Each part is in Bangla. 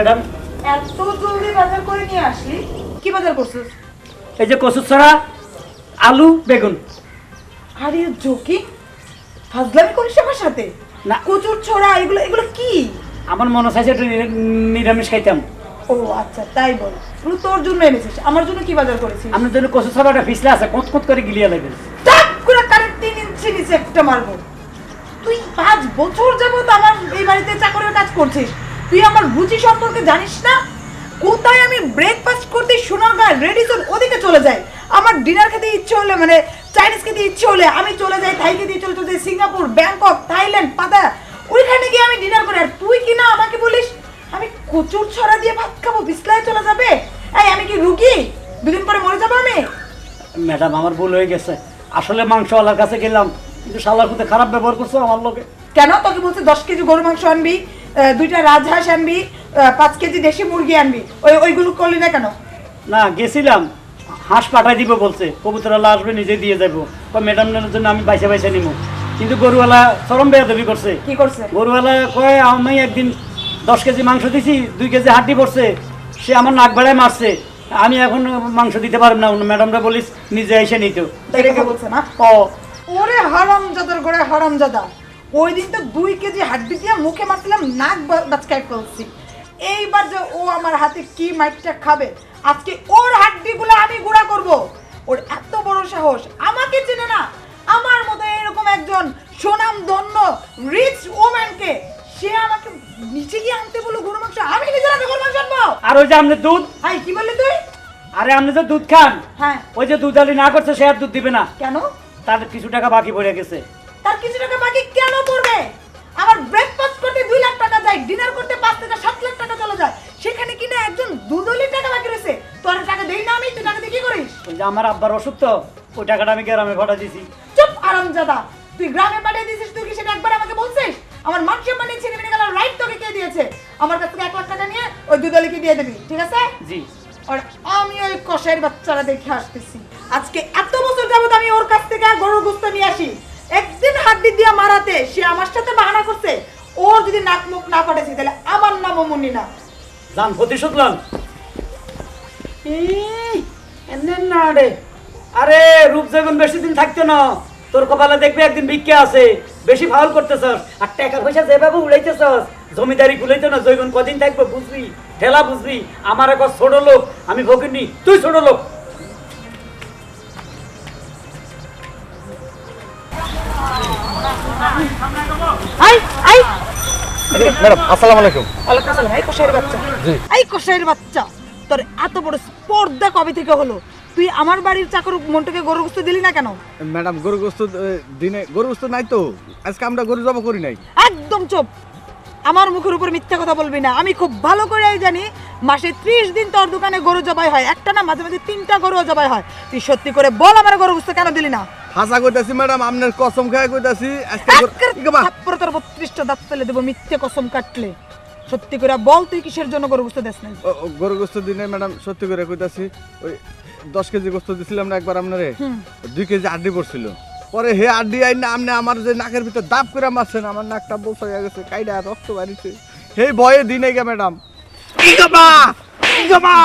ম্যাডাম। এত জলদি বাজার করে নিয়ে আসলি? কি বাজার করছিস? এই যে কচুর ছড়া আলু বেগুন। আরে জোকি ফাজলামি করিস আমার সাথে? না। কচুর ছোড়া এগুলো এগুলো কি? আমার মনে চাইছে একটু নিরামিষ খাইতাম। ও আচ্ছা তাই বল। তুই তোর জন্য এনেছিস আমার জন্য কি বাজার করেছিস? আপনার জন্য কচুর ছড়াটা ফিসলে আছে কত কত করে গিলিয়ে লাগবে। টাক করে কারেন্ট তিন ইঞ্চি নিচে একটা মারবো। তুই পাঁচ বছর যাবত আমার এই বাড়িতে চাকরের কাজ করছিস। তুই আমার রুচি সম্পর্কে জানিস না? কোথায় আমি ব্রেকফাস্ট করতে সোনার গায়ে রেডি তোর ওদিকে চলে যাই। আমার ডিনার খেতে ইচ্ছে হলে মানে চাইনিজ খেতে ইচ্ছে হলে আমি চলে যাই থাই খেতে চলে চলে যাই সিঙ্গাপুর ব্যাংকক থাইল্যান্ড পাতা ওইখানে গিয়ে আমি ডিনার করি। আর তুই কি না আমাকে বলিস? আমি কচুর ছড়া দিয়ে ভাত খাব বিসলায় চলে যাবে? এই আমি কি রুগী? দুদিন পরে মরে যাব আমি? ম্যাডাম আমার ভুল হয়ে গেছে। আসলে মাংসওয়ালার কাছে গেলাম। কিন্তু শালার কোথায় খারাপ ব্যবহার করছ আমার লোকে। কেন? তোকে বলছে দশ কেজি গরু মাংস আনবি। দুইটা রাজহাঁস আনবি পাঁচ কেজি দেশি মুরগি আনবি। ওই ওইগুলো করলি না কেন? না গেছিলাম। হাঁস পাঠাই দিব বলছে। কবুতরওয়ালা আসবে নিজে দিয়ে যাব ম্যাডামের জন্য আমি বাইসে বাইসে নিব কিন্তু গরুওয়ালা চরম বেয়াদবি করছে। কি করছে? গরুওয়ালা কয় আমি একদিন দশ কেজি মাংস দিছি দুই কেজি হাড্ডি পড়ছে। সে আমার নাক বেড়ায় মারছে। আমি এখন মাংস দিতে পারব না। ম্যাডামরা বলিস নিজে এসে নিত। এটাকে বলছে না ও। ওরে হারাম জাদার ঘরে হারাম জাদা ওই দিন তো দুই কেজি হাড্ডি দিয়ে মুখে মারছিলাম নাক বাচকায় ফেলছি। এইবার যে ও আমার হাতে কি মাইকটা খাবে আজকে ওর হাড্ডিগুলো আমি গুঁড়া করব। ওর এত বড় সাহস আমাকে চেনে না। আমার মতো এরকম একজন সুনাম ধন্য রিচ ওম্যানকে সে আমাকে নিচে গিয়ে আনতে বলল গরু মাংস আমি নিজের হাতে গরু মাংস আনব? আর ওই যে আপনি দুধ? হাই কি বললি তুই? আরে আপনি যে দুধ খান হ্যাঁ। ওই যে দুধ আলি না করছে সে আর দুধ দিবে না। কেন? তার কিছু টাকা বাকি পড়ে গেছে। তার কিছু টাকা বাকি কেন পড়বে? আমার ব্রেকফাস্ট করতে দুই লাখ টাকা যায় ডিনার করতে পাঁচ থেকে সাত লাখ টাকা চলে যায়। সেখানে কিনা একজন দুদলি টাকা বাকি রয়েছে। তোর টাকা দেই না আমি তুই টাকা দিয়ে কি করিস? ওই যে আমার আব্বার অসুখ তো ওই টাকাটা আমি গ্রামে পাঠা দিছি চুপ আরামজাদা। তুই গ্রামে পাঠিয়ে দিয়েছিস তুই কি সেটা একবার আমাকে বলছিস? আমার মান সম্মানে ছেলে মেয়ে গেল রাইট তোকে কে দিয়েছে? আমার কাছ থেকে এক লাখ টাকা নিয়ে ওই দুদলিকে দিয়ে দিবি ঠিক আছে? জি। আর আমি ওই কষাইয়ের বাচ্চারা দেখে আসতেছি। আজকে এত বছর যাবত আমি ওর কাছ থেকে গরুর গুস্ত নিয়ে আসি। একদিন হাড্ডি দিয়ে মারাতে সে আমার সাথে বাহানা করছে। ওর যদি নাক মুখ না ফাটেছি তাহলে আমার নামও মনি না। যান প্রতিশোধ লন না রে। আরে রূপ যখন বেশি দিন থাকতো না তোর কপালে দেখবি একদিন ভিক্ষা আছে। বেশি ফাউল করতেছস আর টাকা পয়সা যেভাবে উড়াইতেছস জমিদারি খুলাইতে না জৈবন কদিন থাকবে বুঝবি ঠেলা বুঝবি। আমার এক ছোট লোক আমি ভকিনি তুই ছোট লোক। I I. ম্যাডাম আসসালামু আলাইকুম। ওয়ালাইকুম আসসালাম। এই কষাইয়ের বাচ্চা। জি। এই কষাইয়ের বাচ্চা তোর এত বড় স্পর্ধা কবে থেকে হলো? তুই আমার বাড়ির চাকর মন্টুকে গরু গুস্ত দিলি না কেন? ম্যাডাম গরু গোস্ত দিনে গরু গোস্ত নাই তো। আজকে আমরা গরু জবা করি নাই। একদম চুপ। আমার মুখের উপর মিথ্যা কথা বলবি না। আমি খুব ভালো করেই জানি মাসে ত্রিশ দিন তোর দোকানে গরু জবাই হয়। একটা না মাঝে মাঝে তিনটা গরু জবাই হয়। তুই সত্যি করে বল আমার গরু গুস্ত কেন দিলি না? হাসা কইতাছি ম্যাডাম আপনার কসম খায় কইতাছি তোর বত্রিশটা দাঁত ফেলে দেবো মিথ্যে কসম কাটলে। সত্যি করে বল তুই কিসের জন্য গরু গুস্ত দেস নাই? গরু গোস্ত দিনে ম্যাডাম সত্যি করে কইতাছি ওই দশ কেজি গোস্ত দিছিলাম না একবার আপনারে? দুই কেজি আড্ডি পড়ছিল। পরে হে আড্ডি আইন না আমার যে নাকের ভিতর দাপ করে মারছেন আমার নাকটা বোস হয়ে গেছে কাইডা রক্ত বাড়িছে। হে ভয়ে দিনে গে ম্যাডাম। ইকে মা।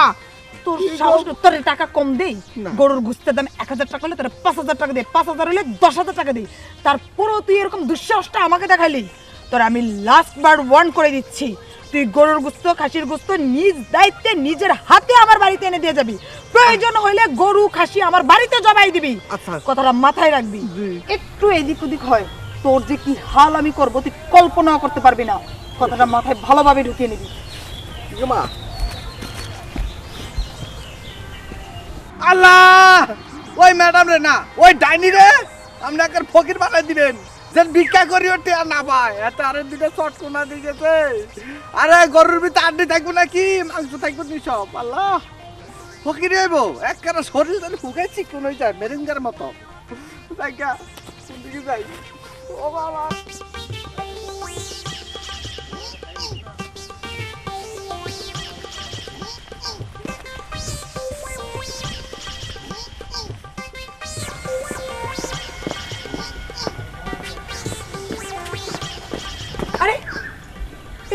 তোর সাহস তোর টাকা কম দেই? গরুর দাম এক হাজার টাকা হলে তোর পাঁচ হাজার টাকা দেয় পাঁচ হাজার হলে দশ হাজার টাকা দিই। তারপরও তুই এরকম দুঃসাহসটা আমাকে দেখালি? তোর আমি লাস্ট বার ওয়ার্ন করে দিচ্ছি। তুই গরুর গুস্ত খাসির গুস্ত নিজ দায়িত্বে নিজের হাতে আমার বাড়িতে এনে দিয়ে যাবি। প্রয়োজন হইলে গরু খাসি আমার বাড়িতে জবাই দিবি। আচ্ছা। কথাটা মাথায় রাখবি। একটু এদিক ওদিক হয়। তোর যে কি হাল আমি করব তুই কল্পনাও করতে পারবি না। কথাটা মাথায় ভালোভাবে ঢুকিয়ে নিবি। মা। আল্লাহ! ওই ম্যাডাম রে না ওই ডাইনি রে! আপনি একটা ফকির বানাই দিবেন। যেন ভিক্ষা করি ওটি আর না পায় এত আরে দুটো শর্ট কোনা দিয়ে গেছে আরে, গরুর ভিতরে আড্ডি থাকব নাকি? মাংস থাকব তুমি সব? আল্লাহ। ফকির হইব? একবারে শরীর যেন ফুকাই চিকন হয়ে যায়, মেরেঙ্গার মতো। দেখা যাই? ও বাবা।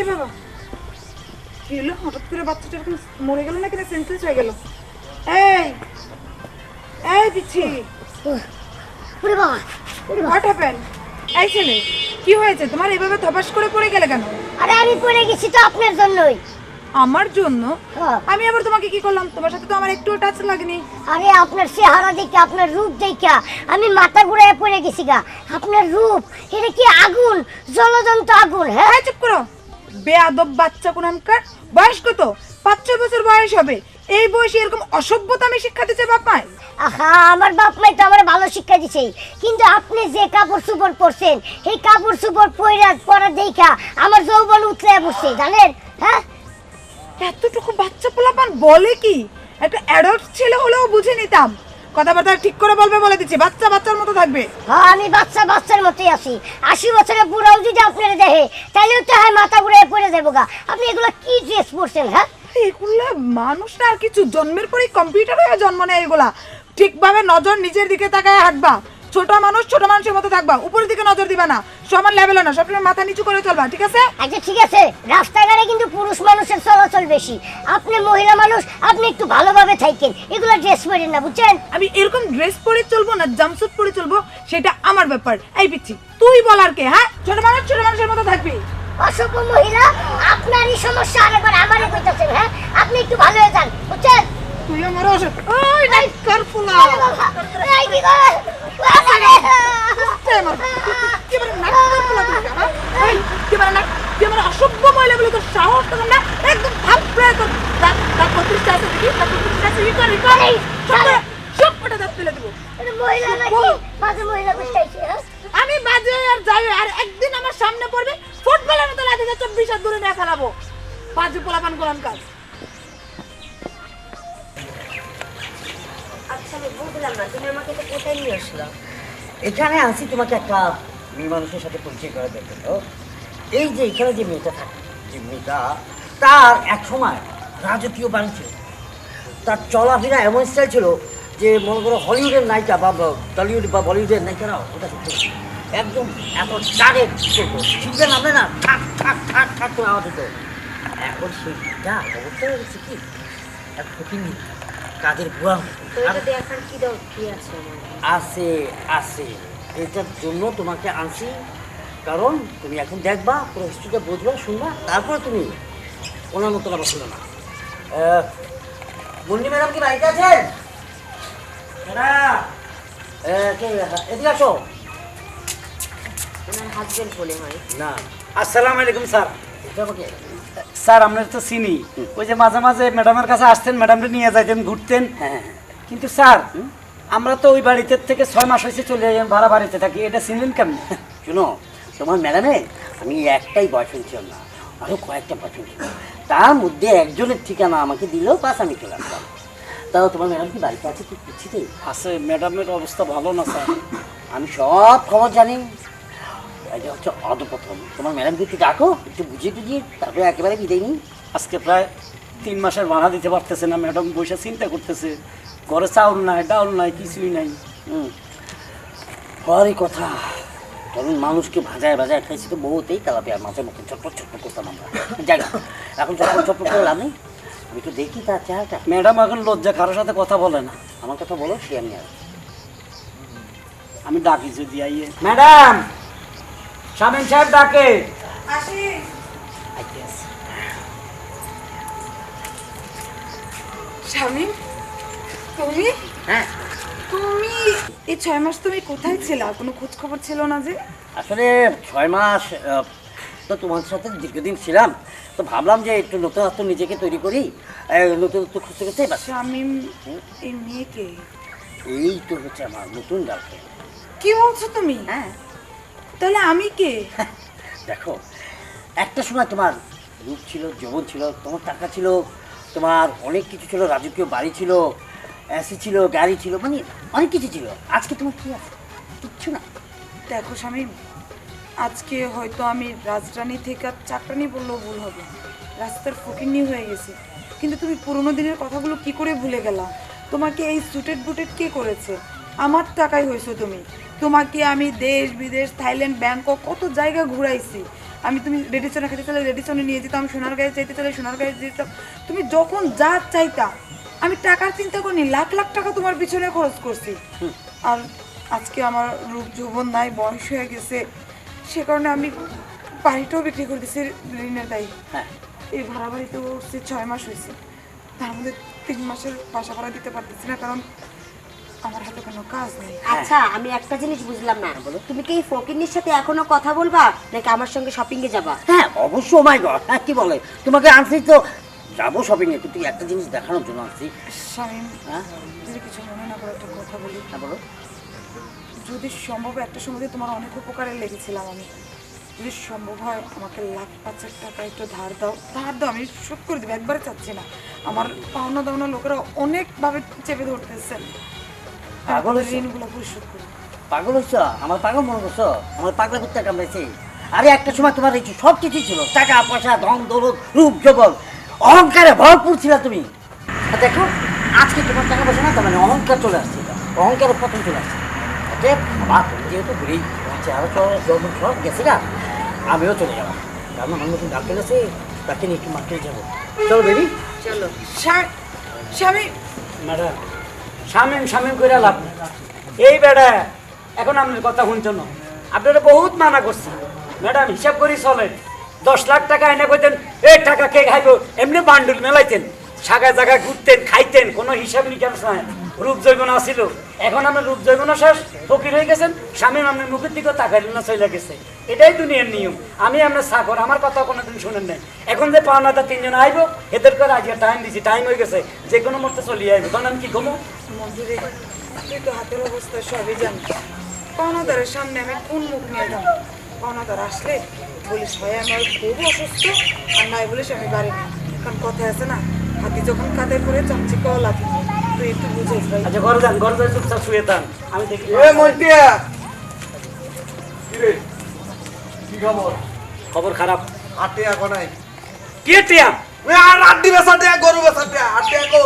এ বাবা কি হলো হঠাৎ করে বাচ্চাটা এরকম মরে গেল না কিনা সেন্সলেস হয়ে গেল? এই এই পিচ্ছি। ওরে বাবা হোয়াট হ্যাপেন এই ছেলে কি হয়েছে? তোমার এভাবে ধপাস করে পড়ে গেলে কেন? আরে আমি পড়ে গেছি তো আপনার জন্যই। আমার জন্য? হ্যাঁ। আমি আবার তোমাকে কি করলাম? তোমার সাথে তো আমার একটু টাচ লাগেনি। আরে আপনার চেহারা দেখে আপনার রূপ দেখা আমি মাথা ঘুরে পড়ে গেছি গা। আপনার রূপ এটা কি আগুন? জলজন্ত আগুন হ্যাঁ? হ্যাঁ চুপ করো। বেয়াদব বাচ্চা কোনামকার বয়স কত? পাঁচ ছয় বছর বয়স হবে। এই বয়সে এরকম অসভ্যতা আমি শিক্ষা দিচ্ছে বাপ মায় আহা আমার বাপ মাই তো আমার ভালো শিক্ষা দিছে। কিন্তু আপনি যে কাপড় চোপড় পরছেন এই কাপড় চোপড় পরা পরা দেখা আমার যৌবন উতলে পড়ছে জানেন? হ্যাঁ? এতটুকু বাচ্চা পোলাপান বলে কি? একটা অ্যাডাল্ট ছেলে হলেও বুঝে নিতাম। কথাবার্তা ঠিক করে বলবে বলে দিচ্ছি। বাচ্চা বাচ্চার মতো থাকবে। হ্যাঁ আমি বাচ্চা বাচ্চার মতোই আছি। আশি বছরের বুড়াও যদি আপনারা দেখে তাহলেও তো হ্যাঁ মাথা ঘুরে পড়ে যাব গা। আপনি এগুলো কি ড্রেস পরছেন হ্যাঁ? এগুলা মানুষ আর কিছু জন্মের পরেই কম্পিউটার হয়ে জন্ম নেয় এগুলা। ঠিকভাবে নজর নিজের দিকে তাকায় হাঁটবা। ছোট মানুষ ছোট মানুষের মতো থাকবা। উপরের দিকে নজর দিবা না। সমান লেভেলে না সবসময় মাথা নিচু করে চলবা ঠিক আছে? আচ্ছা ঠিক আছে। রাস্তাঘাটে কিন্তু পুরুষ মানুষের চলাচল বেশি। আপনি মহিলা মানুষ আপনি একটু ভালোভাবে থাকেন। এগুলো ড্রেস পরেন না বুঝছেন? আমি এরকম ড্রেস পরে চলবো না জাম্পস্যুট পরে চলবো সেটা আমার ব্যাপার। এই পিচ্ছি তুই বলার কে হ্যাঁ? ছোট মানুষ ছোট মানুষের মতো থাকবি। অসভ্য মহিলা আপনারই সমস্যা আরেকবার আমারই কইতাছেন হ্যাঁ? আপনি একটু ভালো হয়ে যান বুঝছেন? তুই আমার ওই নাই। কার ফুলা আরে এই কি করে? অসভ্য মহিলাগুলো তো সাহস তো না। একদম থাপড়ে তো দাঁত দাঁত প্রতিষ্ঠা আছে দেখি দাঁত প্রতিষ্ঠা আছে। ই করে করে। সব কটা দাঁত ফেলে দেবো। মহিলা নাকি? মাঝে মহিলা হ্যাঁ? আমি বাজে আর যাই আর একদিন আমার সামনে পড়বে। ফুটবলের মতো দিয়ে চব্বিশ হাত দূরে নিয়ে ফেলাবো। বাজে পোলাপান গোলাম কাজ। এখানে আসি তোমাকে একটা মেয়ে মানুষের সাথে পরিচয় করে দেখতে তো এই যে এখানে যে মেয়েটা থাকে, যে মেয়েটা তার এক সময় রাজকীয় বাড়ি ছিল। তার চলাফেরা এমন স্টাইল ছিল যে মনে করো হলিউডের নায়িকা বা টলিউড বা বলিউডের নায়িকারাও ওটা একদম এত টাকে শিখবে নামে না ঠাক ঠাক ঠাক ঠাক করে আওয়াজ হতো এখন সেইটা অবস্থা গেছে কি? এক ফকির কাজের বুয়া? তো এটা কি দাও কি আছে আছে আছে। এটার জন্য তোমাকে আনছি কারণ তুমি এখন দেখবা পুরো হিস্ট্রিটা বুঝবা শুনবা তারপরে তুমি ওনার মতো আবার শুনো না আহ, মুন্নি ম্যাডাম কি বাড়িতে আছেন? এদিকে আসো। ওনার হাজবেন্ড বলে হয়। না। আসসালামু আলাইকুম স্যার। এটা আমাকে স্যার আপনার তো চিনি। ওই যে মাঝে মাঝে ম্যাডামের কাছে আসতেন ম্যাডামকে নিয়ে যাইতেন ঘুরতেন। হ্যাঁ কিন্তু স্যার আমরা তো ওই বাড়িতে থেকে ছয় মাস হয়েছে চলে যাই ভাড়া বাড়িতে থাকি। এটা চিনলেন কেমন? শুনো তোমার ম্যাডামে আমি একটাই বয়ফ্রেন্ড ছিল না আরও কয়েকটা বয়ফ্রেন্ড ছিল। তার মধ্যে একজনের ঠিকানা আমাকে দিলেও পাস আমি চলে আসলাম। তাও তোমার ম্যাডাম কি বাড়িতে আছে ঠিক বুঝছি আছে ম্যাডামের অবস্থা ভালো না স্যার। আমি সব খবর জানি। এটা হচ্ছে অধপতন তোমার ম্যাডামকে একটু ডাকো একটু বুঝিয়ে টুঝিয়ে তারপরে একেবারে বিদায় নিই। আজকে প্রায় তিন মাসের ভাড়া দিতে পারতেছে না ম্যাডাম বসে চিন্তা করতেছে। ঘরে চাউল নাই ডাউল নাই কিছুই নাই। হুম। হওয়ারই কথা। তখন মানুষকে ভাজায় ভাজায় খাইছি তো বহুতেই তালাপি আর মাঝে মুখে চটপট চটপট করতাম আমরা। যাই এখন চটপট চটপট করে লাভ নেই। আমি তো দেখি তার চেহারাটা। ম্যাডাম এখন লজ্জা কারোর সাথে কথা বলে না। আমার কথা বলো সে আমি আর। আমি ডাকি যদি আইয়ে। ম্যাডাম শামিন সাহেব ডাকে আসি তুমি? হ্যাঁ। তুমি? এই ছয় মাস তুমি কোথায় ছিল? কোনো খোঁজ খবর ছিল না যে? আসলে ছয় মাস আহ, তো তোমার সাথে দীর্ঘদিন ছিলাম তো ভাবলাম যে একটু নতুনত্ব নিজেকে তৈরি করি নতুনত্ব খুঁজতে বাস শামিম এই মেয়েকে? এই তো হচ্ছে আমার নতুন গার্লফ্রেন্ড কি বলছো তুমি? হ্যাঁ। তাহলে আমি কে? দেখো একটা সময় তোমার রূপ ছিল যৌবন ছিল তোমার টাকা ছিল তোমার অনেক কিছু ছিল রাজকীয় বাড়ি ছিল এসি ছিল গাড়ি ছিল মানে অনেক কিছু ছিল। আজকে তোমার কি আছে? কিচ্ছু না। দেখো স্বামী আজকে হয়তো আমি রাজরানী থেকে আর চাকরানি বললেও ভুল হবে। রাস্তার ফকিরনি হয়ে গেছে। কিন্তু তুমি পুরোনো দিনের কথাগুলো কি করে ভুলে গেলা? তোমাকে এই সুটেড বুটেড কে করেছে? আমার টাকায় হয়েছো তুমি। তোমাকে আমি দেশ বিদেশ থাইল্যান্ড ব্যাংকক কত জায়গা ঘুরাইছি। আমি তুমি রেডিসনে খেতে চলে রেডিসনে নিয়ে যেতাম সোনার গায়ে চাইতে চলে সোনার গায়ে যেতাম। তুমি যখন যা চাইতা আমি টাকার চিন্তা করিনি লাখ লাখ টাকা তোমার পিছনে খরচ করছি। আর আজকে আমার রূপ যৌবন নাই বয়স হয়ে গেছে। সে কারণে আমি বাড়িটাও বিক্রি করে দিচ্ছি ঋণের দায়ী। হ্যাঁ। এই ভাড়া বাড়িতে উঠছে ছয় মাস হয়েছে। তার মধ্যে তিন মাসের বাসা ভাড়া দিতে পারতেছি না কারণ আমার হাতে কোনো কাজ নেই। আচ্ছা আমি একটা জিনিস বুঝলাম না। বলো। তুমি কি ফকিরনির সাথে এখনও কথা বলবা নাকি আমার সঙ্গে শপিং এ যাবা? হ্যাঁ অবশ্যই মাই গড হ্যাঁ কি বলে? তোমাকে আনছি তো যাব শপিং এ কিন্তু একটা জিনিস দেখানোর জন্য আনছি। স্বামী হ্যাঁ? যদি কিছু মনে না করে একটা কথা বলি। হ্যাঁ বলো। যদি সম্ভব হয়, একটা সময় দিয়ে তোমার অনেক উপকারে লেগেছিলাম আমি। যদি সম্ভব হয় আমাকে লাখ পাঁচেক টাকা একটু ধার দাও। ধার দাও আমি শোধ করে দেবো একবারে চাচ্ছি না। আমার পাওনা দাওনা লোকেরা অনেকভাবে চেপে ধরতেছে। পাগল হয়েছে? ঋণগুলো পরিশোধ করব পাগল হচ্ছ আমার পাগল মনে করছ? আমার পাগলা করতে কামড়েছে আরে একটা সময় তোমার এই সব কিছুই ছিল। টাকা পয়সা ধন দৌলত রূপ যৌবন অহংকারে ভরপুর ছিল তুমি। দেখো আজকে তোমার টাকা পয়সা না তার মানে অহংকার চলে আসছে। অহংকারের পতন চলে আসছে। অতএব বাবা তুমি যেহেতু ঘুরেই চেহারা সব যৌবন সব গেছে না আমিও চলে যাব। কারণ আমার নতুন ডাক্তার আছে তাকে নিয়ে একটু মার্কেটে যাব। চলো বেবি চলো। স্বা- স্বামী ম্যাডাম। শামিম শামিম করে লাভ। এই বেড়া, এখন আপনার কথা শুনছেন না? আপনারা বহুত মানা করছেন। ম্যাডাম, হিসাব করি চলে দশ লাখ টাকা এনে কইতেন, এই টাকা কে খাইব? এমনি বান্ডুল মেলাইতেন। জায়গায় জায়গায় ঘুরতেন, খাইতেন, কোনো হিসাব নিকাশ নাই। রূপ জৈবন আসিল এখন আমরা রূপ জৈবন শেষ, ফকির হয়ে গেছেন। স্বামী আপনার মুখের দিকে তাকাইল না চলে গেছে। এটাই দুনিয়ার নিয়ম। আমি আপনার চাকর আমার কথা কোনোদিন শুনেন নাই। এখন যে পাওনাটা তিনজন আইব এদের করে আজকে টাইম দিছি টাইম হয়ে গেছে। যে কোনো মতো চলিয়ে আইব। তখন আমি কি ঘুমো? মজুরি। তুই তো হাতের অবস্থা সবই জানিস। পাওনাদারের সামনে আমি কোন মুখ নিয়ে যাব? পাওনাদার আসলে বলিস ভাই আমার খুব অসুস্থ আর নাই বলিস আমি বাড়ি নেই। কারণ কথা আছে না হাতি যখন কাঁধে করে চামচি কও লাথি তুই একটু বুঝিস ভাই। আচ্ছা ঘরে যান ঘরে যান চুপচাপ শুয়ে যান আমি দেখি। এ মন্টিয়া! কি খবর? খবর খারাপ। হাতে আগো নাই। কে টিয়া? ওই আর আড্ডি বেসাতে গরু বেসাতে হাতে আগো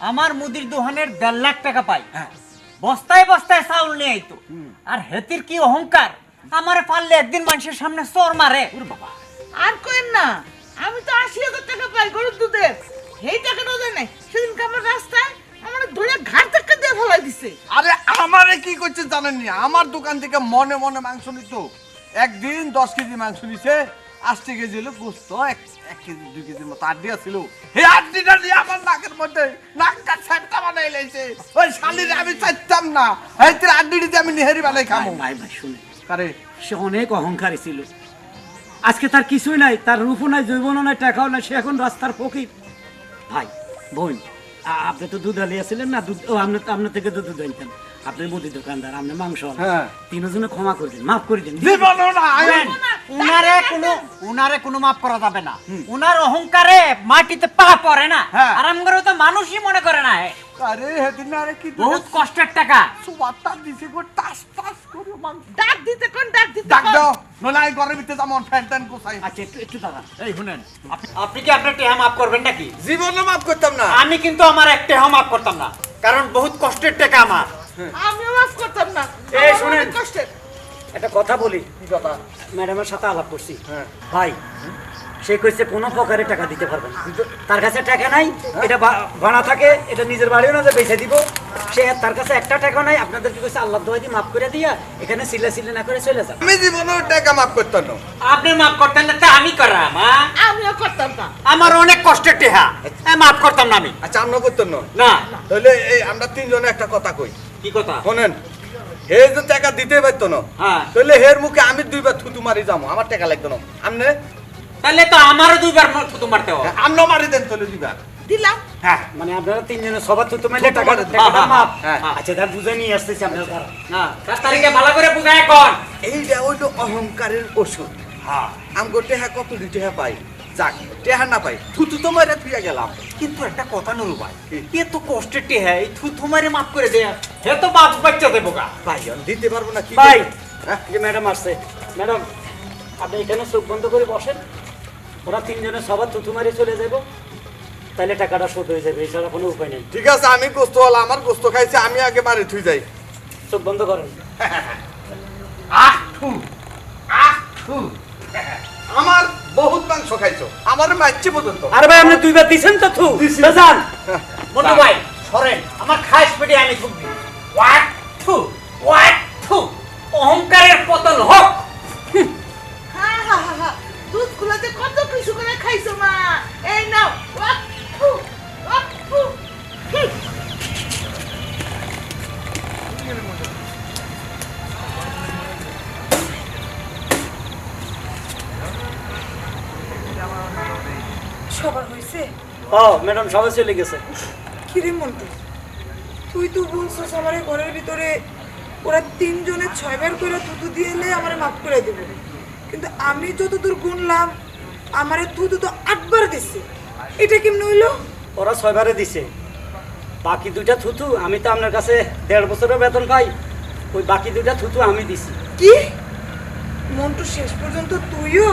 আমার মুদির দোকানের দেড় লাখ টাকা পাই। বস্তায় বস্তায় চাউল নিয়ে আইতো। আর হেতির কি অহংকার? আমার পারলে একদিন মানুষের সামনে চোর মারে। বাবা। আর কেন না আমি তো আশি হাজার টাকা পাই গরুর দুধের। সেই টাকাটাও দেয় নাই। সেদিনকে আমার রাস্তায় আমার ধরে ঘাট ধাক্কা দিয়ে ফেলাই দিছে? আরে আমারে কি করছে জানেননি? আমার দোকান থেকে মনে মনে মাংস নিত। একদিন দশ কেজি মাংস নিছে। আশি কেজি হলো গোস্ত এক এক কেজি দুই কেজির মতো আড্ডি এই আড্ডিটা নিয়ে আমার নাকের মধ্যে নাকটা বানাই লাইছে। ওই শালিরে আমি চাইতাম না। এই তোর আড্ডিটি আমি নেহেরি বানাই খামো। ভাই ভাই শুনে। কারে? সে অনেক অহংকারী ছিল। আজকে তার কিছুই নাই তার রূপও নাই জৈবনও নাই টাকাও নাই সে এখন রাস্তার ফকির। ভাই বোন আপনি তো দুধ আলিয়াছিলেন না? দুধ ও আপনার আপনার থেকে তো দুধ আনতেন। আপনি মুদি দোকানদার আপনি মাংস হ্যাঁ। তিনজনে ক্ষমা করে দিন মাফ করে দিন। উনারে কোনো উনারে কোনো মাফ করা যাবে না। উনার অহংকারে মাটিতে পা পড়ে না। হ্যাঁ। আর আমগরে তো মানুষই মনে করে না আরে হেদিন আরে কি বহুত কষ্টের টাকা। সুবাতা দিছে গো টাস টাস করে মাংস। ডাক দিতে কোন ডাক দিতে ডাক দাও নলে আই ঘরের ভিতরে যেমন ফ্যান ট্যান কোসাই আচ্ছা একটু একটু দাঁড়ান। এই শুনেন। আপনি- আপনি কি আপনার টেহা মাফ করবেন নাকি? জীবনও মাফ করতাম না। আমি কিন্তু আমার এক টেহা মাফ করতাম না। কারণ বহুত কষ্টের টাকা আমার। আমিও মাফ করতাম না। এই শুনেন। কষ্টের একটা কথা বলি কি কথা ম্যাডামের সাথে আলাপ করছি। হ্যাঁ। ভাই সে কইছে কোনো প্রকারে টাকা দিতে পারবে না। তার কাছে টাকা নাই এটা ভাড়া থাকে এটা নিজের বাড়িও না যে বেঁচে দিব। সে তার কাছে একটা টাকা নাই আপনাদের কি কইছে আল্লাহ দোয়া দিয়ে মাফ করে দিয়া এখানে সিলে সিলে না করে চলে যান আমি জীবনও টাকা মাফ করতাম না। আপনি মাফ করতেন না তা আমি করাম? আমিও করতাম না। আমার অনেক কষ্টের টেহা। হ্যাঁ, মাফ করতাম না আমি। আচ্ছা আমরা করতাম না। না। তাহলে এই আমরা তিনজনে একটা কথা কই। কি কথা? শোনেন হে যে টাকা দিতে পারতো না হ্যাঁ। তাহলে হের মুখে আমি দুইবার থুতু মারি যাব আমার টাকা লাগতো না। আমনে? তাহলে তো আমারও দুইবার থুতু মারতে হবে। আমনো মারি দেন তাহলে দুইবার। দিলাম। হ্যাঁ। মানে আপনারা তিনজনে সবার তো তোমার টাকা টাকাটা হ্যাঁ, হ্যাঁ। আচ্ছা তার বুঝে নিয়ে আসতেছি আপনার দ্বারা না। দশ তারিখে ভালো করে বুঝায় কোন এইটা হইল অহংকারের ওষুধ। হ্যাঁ। আমগো টেহা কত টেহা পাই? যাক টেহা না পাই থুতু তো মারে থুইয়া গেলাম। কিন্তু একটা কথা নুরু ভাই এ তো কষ্টের টেহা এই থুতু মারে মাফ করে দেয়া হে তো বাপ বাচ্চা দেবো গা। ভাই আমি দিতে পারব না কি ভাই? হ্যাঁ? যে ম্যাডাম আসছে। ম্যাডাম আপনি এখানে চোখ বন্ধ করে বসেন। ওরা তিনজনে সবার থুতু মারি চলে যাব। তাহলে টাকাটা শোধ হয়ে যাবে এছাড়া কোনো উপায় নেই। ঠিক আছে আমি গোস্ত হলাম আমার গোস্ত খাইছে আমি আগে মারি থুই যাই। চোখ বন্ধ করেন। আহ থু আহ থু। আমার বহুত মাংস খাইছো। আমার মারছে পর্যন্ত। আরে ভাই আপনি দুইবার দিছেন তো থু। বেজান তো ভাই সরেন। আমার খাস পেটে আমি ঢুকবি ওয়াট থু ওয়াট থু। অহংকারের পতন হোক। হা হা হা দুধ গুলাতে কত কিছু করে খাইছো মা। এই নাও ওয়াক। সবার হয়েছে? ও ম্যাডাম সবাই চলে গেছে। কিরে মন্টু? তুই তো বলছিস আমার ঘরের ভিতরে ওরা তিনজনে ছয়বার করে থুতু দিয়ে এলে আমার মাফ করে দেবে। কিন্তু আমি যতদূর গুনলাম আমারে থুতু তো আটবার দিছে। এটা কেমন হইল? ওরা ছয়বারে দিছে। বাকি দুইটা থুতু আমি তো আপনার কাছে দেড় বছরের বেতন পাই। ওই বাকি দুইটা থুতু আমি দিছি। কি? মন্টু শেষ পর্যন্ত তুইও?